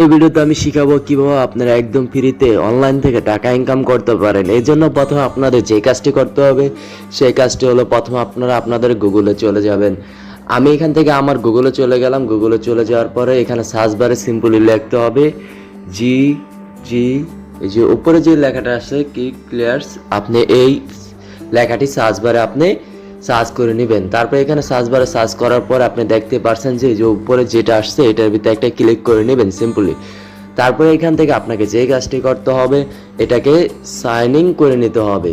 এই ভিডিওতে আমি শিখাবো কীভাবে আপনারা একদম ফ্রিতে অনলাইন থেকে টাকা ইনকাম করতে পারেন। এই জন্য প্রথমে আপনাদের যে কাজটি করতে হবে, সেই কাজটি হলো প্রথমে আপনারা আপনাদের গুগলে চলে যাবেন। আমি এখান থেকে আমার গুগলে চলে গেলাম। গুগলে চলে যাওয়ার পরে এখানে সার্চ বারে সিম্পলি লিখতে হবে জি জি এই যে উপরে যে লেখাটা আছে কি ক্লিয়ার্স আপনি এই লেখাটি সার্চ বারে আপনি সার্চ করে নেবেন। তারপর এখানে সার্চ বারে সার্চ করার পর আপনি দেখতে পারছেন যে যে উপরে যেটা আসছে, এটার ভিতরে একটা ক্লিক করে নেবেন সিম্পলি। তারপরে এখান থেকে আপনাকে যে কাজটি করতে হবে, এটাকে সাইন ইন করে নিতে হবে।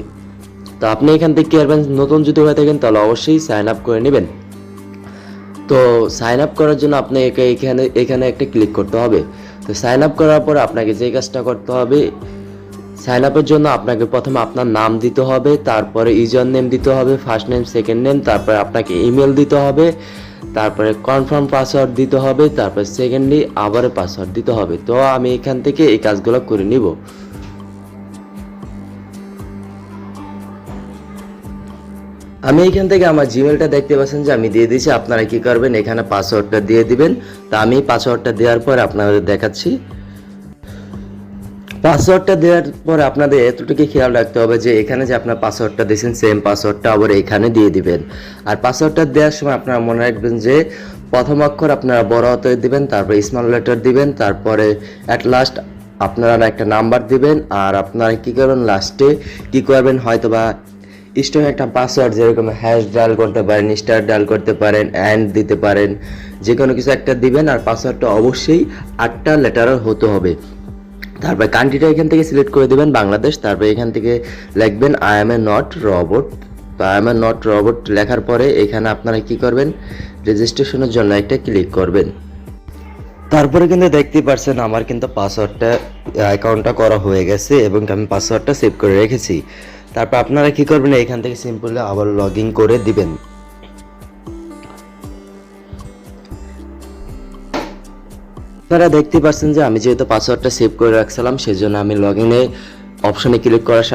তো আপনি এখান থেকে কি নতুন যদি হয়ে থাকেন, তাহলে অবশ্যই সাইন আপ করে নেবেন। তো সাইন আপ করার জন্য আপনি একে এখানে এখানে একটা ক্লিক করতে হবে। তো সাইন আপ করার পর আপনাকে যে কাজটা করতে হবে সাইন আপের জন্য আপনাকে প্রথমে আপনার নাম দিতে হবে, তারপরে ইউজার নেম দিতে হবে ফার্স্ট নেম সেকেন্ড নেম তারপরে আপনাকে ইমেল দিতে হবে, তারপরে কনফার্ম পাসওয়ার্ড দিতে হবে, তারপরে সেকেন্ডলি আবার পাসওয়ার্ড দিতে হবে। তো আমি এখান থেকে এই কাজগুলো করে নিব। আমি এখান থেকে আমার জিমেলটা দেখতে পাচ্ছেন যে আমি দিয়ে দিয়েছি, আপনারা কি করবেন, এখানে পাসওয়ার্ডটা দিয়ে দিবেন। তা আমি পাসওয়ার্ডটা দেওয়ার পর আপনাদের দেখাচ্ছি। পাসওয়ার্ডটা দেওয়ার পর আপনাদের এতটুকু খেয়াল রাখতে হবে যে এখানে যে আপনার পাসওয়ার্ডটা দিয়েছেন সেম পাসওয়ার্ডটা আবার এখানে দিয়ে দিবেন। আর পাসওয়ার্ডটা দেওয়ার সময় আপনারা মনে রাখবেন যে প্রথম অক্ষর আপনারা বড় হাতে দিবেন, তারপরে স্মল লেটার দিবেন, তারপরে অ্যাট লাস্ট আপনারা একটা নাম্বার দিবেন, আর আপনারা কি করবেন লাস্টে কি করবেন হয়তো বা স্ট্রং একটা পাসওয়ার্ড যেরকম হ্যাশ ডায়াল করতে পারেন স্টার ডায়াল করতে পারেন অ্যান্ড দিতে পারেন যে কোনো কিছু একটা দিবেন, আর পাসওয়ার্ডটা অবশ্যই আটটা লেটারের হতে হবে। তারপর কান্ট্রিটা এখান থেকে সিলেক্ট করে দেবেন, বাংলাদেশ। তারপর এখান থেকে লিখবেন I am a not robot তো I am a not robot লেখার পরে এখানে আপনারা কি করবেন? রেজিস্ট্রেশনের জন্য একটা ক্লিক করবেন। তারপরে কিন্তু দেখতেই পারছেন, আমার কিন্তু পাসওয়ার্ডটা অ্যাকাউন্টটা করা হয়ে গেছে এবং আমি পাসওয়ার্ডটা সেভ করে রেখেছি। তারপর আপনারা কি করবেন? এখান থেকে সিম্পলি আবার লগ ইন করে দিবেন। আপনারা দেখতে পাচ্ছেন যে আমি যেহেতু পাসওয়ার্ডটা সেভ করে রাখছিলাম, সেজন্য আমি লগ ইনে অপশনে ক্লিক করার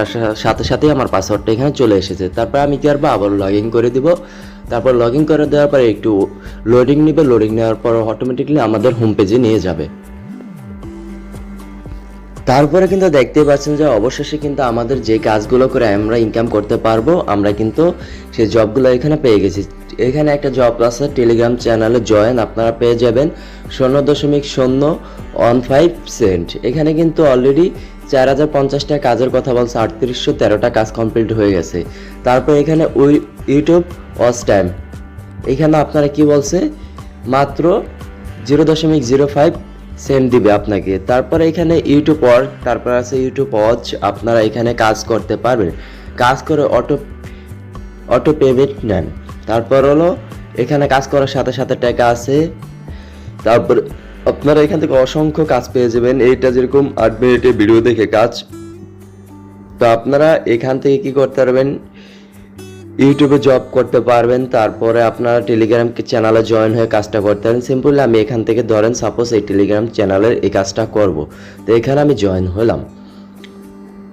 সাথে সাথেই আমার পাসওয়ার্ডটা এখানে চলে এসেছে। তারপর আমি কি করব আবার লগ ইন করে দিব? তারপর লগ ইন করে দেওয়ার পরে একটু লোডিং নেবে লোডিং নেওয়ার পর অটোমেটিকলি আমাদের হোম পেজে নিয়ে যাবে। তারপরে কিন্তু দেখতেই পাচ্ছেন যে অবশেষে কিন্তু আমাদের যে কাজগুলো করে আমরা ইনকাম করতে পারব, আমরা কিন্তু সেই জবগুলো এখানে পেয়ে গেছি। এখানে একটা জব আছে টেলিগ্রাম চ্যানেলে জয়েন আপনারা পেয়ে যাবেন শূন্য দশমিক শূন্য ওয়ান ফাইভ সেন্ট এখানে কিন্তু অলরেডি চার হাজার পঞ্চাশটা কাজের কথা বলছে, আটত্রিশশো তেরোটা কাজ কমপ্লিট হয়ে গেছে। তারপর এখানে ওই ইউটিউব ওয়াচ টাইম এখানে আপনারা কি বলছে? মাত্র জিরো দশমিক জিরো ফাইভ সেন্ট দিবে আপনাকে। তারপরে এখানে ইউটিউব ওয়ার্ক তারপর আছে ইউটিউব ওয়াচ আপনারা এখানে কাজ করতে পারবেন। কাজ করে অটো অটো পেমেন্ট নেন। তারপর হলো, এখানে কাজ করার সাথে সাথে টাকা আছে। তারপর আপনারা এখান থেকে অসংখ্য কাজ পেয়ে যাবেন। এইটা যেরকম আট মিনিটে ভিডিও দেখে কাজ। তো আপনারা এখান থেকে কি করতে পারবেন? ইউটিউবে জব করতে পারবেন, তারপরে আপনারা টেলিগ্রাম চ্যানেলে জয়েন হয়ে কাজটা করতে পারেন। সিম্পলি আমি এখান থেকে ধরেন সাপোজ এই টেলিগ্রাম চ্যানেলের এই কাজটা করব। তো এখানে আমি জয়েন হলাম।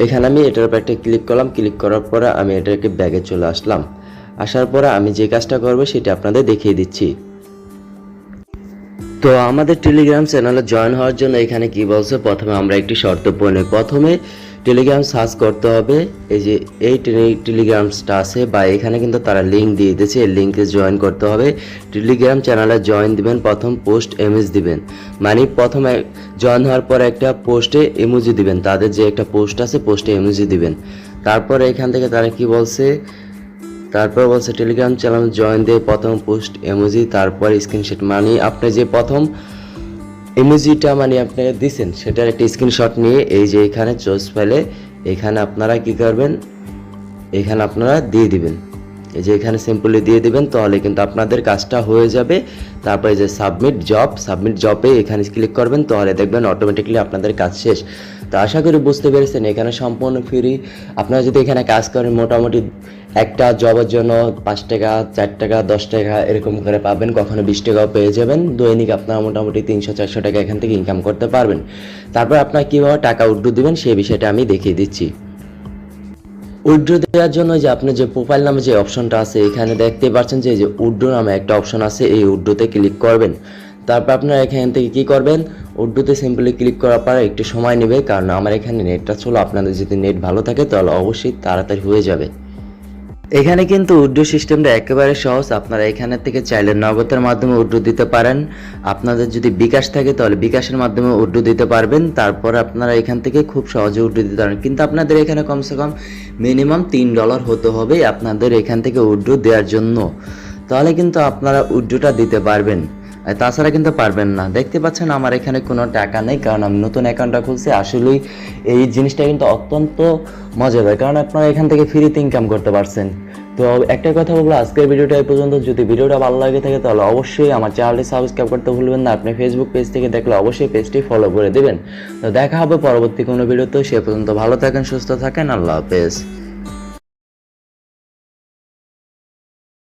এখানে আমি এটার উপর একটা ক্লিক করলাম। ক্লিক করার পরে আমি এটাকে ব্যাগে চলে আসলাম। আসার পর আমি যে কাজটা করব সেটা আপনাদের দেখিয়ে দিচ্ছি। তো আমাদের টেলিগ্রাম চ্যানেলে জয়েন হওয়ার জন্য এখানে কি বলছে? প্রথমে আমরা একটি শর্ত পড়ে প্রথমে টেলিগ্রাম সার্চ করতে হবে। এই যে এই টেলি- টেলিগ্রামসটা আছে বা এখানে কিন্তু তারা লিঙ্ক দিয়ে দিয়েছে। এই লিঙ্কে জয়েন করতে হবে। টেলিগ্রাম চ্যানেলে জয়েন দিবেন। প্রথম পোস্ট এমএস দিবেন। মানে প্রথমে জয়েন হওয়ার পর একটা পোস্টে ইমোজি দিবেন। তাদের যে একটা পোস্ট আছে পোস্টে ইমোজি দিবেন। তারপরে এখান থেকে তারা কি বলছে? তারপর বলছে টেলিগ্রাম চ্যানেল জয়েন দিয়ে প্রথম পোস্ট এমোজি তারপর স্ক্রিনশট মানে আপনি যে প্রথম ইমোজিটা মানে আপনি দিছেন, সেটার একটা স্ক্রিনশট নিয়ে এই যে এখানে চয়েস ফাইলে এখানে আপনারা কি করবেন? এখানে আপনারা দিয়ে দিবেন। এই যে এখানে সিম্পলি দিয়ে দিবেন, তাহলে কিন্তু আপনাদের কাজটা হয়ে যাবে। তারপরে যে সাবমিট জব সাবমিট জবে এখানে ক্লিক করবেন, তাহলে দেখবেন অটোমেটিকলি আপনাদের কাজ শেষ। তো আশা করি বুঝতে পেরেছেন, এখানে সম্পূর্ণ ফ্রি আপনারা যদি এখানে কাজ করেন, মোটামুটি একটা জবের জন্য পাঁচ টাকা, চার টাকা, দশ টাকা এরকম করে পাবেন, কখনো বিশ টাকাও পেয়ে যাবেন। দৈনিক আপনারা মোটামুটি তিনশো, চারশো টাকা এখান থেকে ইনকাম করতে পারবেন। তারপর আপনার কীভাবে টাকা উড্ডু দিবেন, সেই বিষয়টা আমি দেখিয়ে দিচ্ছি। উইড্রো দেওয়ার জন্য যে আপনি যে প্রোফাইল নামে যে অপশনটা আছে, এখানে দেখতে পাচ্ছেন যে উড্রো নামে একটা অপশন আছে, এই উড্রোতে ক্লিক করবেন। তারপর আপনারা এখান থেকে কি করবেন? উর্দুতে সিম্পলি ক্লিক করার পর একটু সময় নেবে, কারণ আমার এখানে নেটটা ছিল আপনাদের যদি নেট ভালো থাকে তাহলে অবশ্যই তাড়াতাড়ি হয়ে যাবে। এখানে কিন্তু উর্দু সিস্টেমটা একেবারে সহজ, আপনারা এখানে থেকে চাইলে নগদের মাধ্যমে উর্দু দিতে পারেন। আপনাদের যদি বিকাশ থাকে তাহলে বিকাশের মাধ্যমে উর্দু দিতে পারবেন। তারপর আপনারা এখান থেকে খুব সহজে উর্দু দিতে পারেন। কিন্তু আপনাদের এখানে কমসে কম মিনিমাম তিন ডলার হতে হবে আপনাদের এখান থেকে উর্দু দেওয়ার জন্য। তাহলে কিন্তু আপনারা উর্দুটা দিতে পারবেন। তাছাড়া কিন্তু পারবেন না। দেখতে পাচ্ছেন আমার এখানে কোনো টাকা নেই, কারণ আমি নতুন অ্যাকাউন্টটা খুলছি। আসলেই এই জিনিসটা কিন্তু অত্যন্ত মজাদার, কারণ আপনারা এখান থেকে ফ্রিতে ইনকাম করতে পারছেন। তো একটা কথা বলব, আজকের ভিডিওটা এই পর্যন্ত। যদি ভিডিওটা ভালো লাগে থাকে, তাহলে অবশ্যই আমার চ্যানেলটি সাবস্ক্রাইব করতে ভুলবেন না। আপনি ফেসবুক পেজ থেকে দেখলে অবশ্যই পেজটি ফলো করে দেবেন। তো দেখা হবে পরবর্তী কোনো ভিডিওতে, সে পর্যন্ত ভালো থাকেন, সুস্থ থাকেন, আল্লাহ হাফেজ।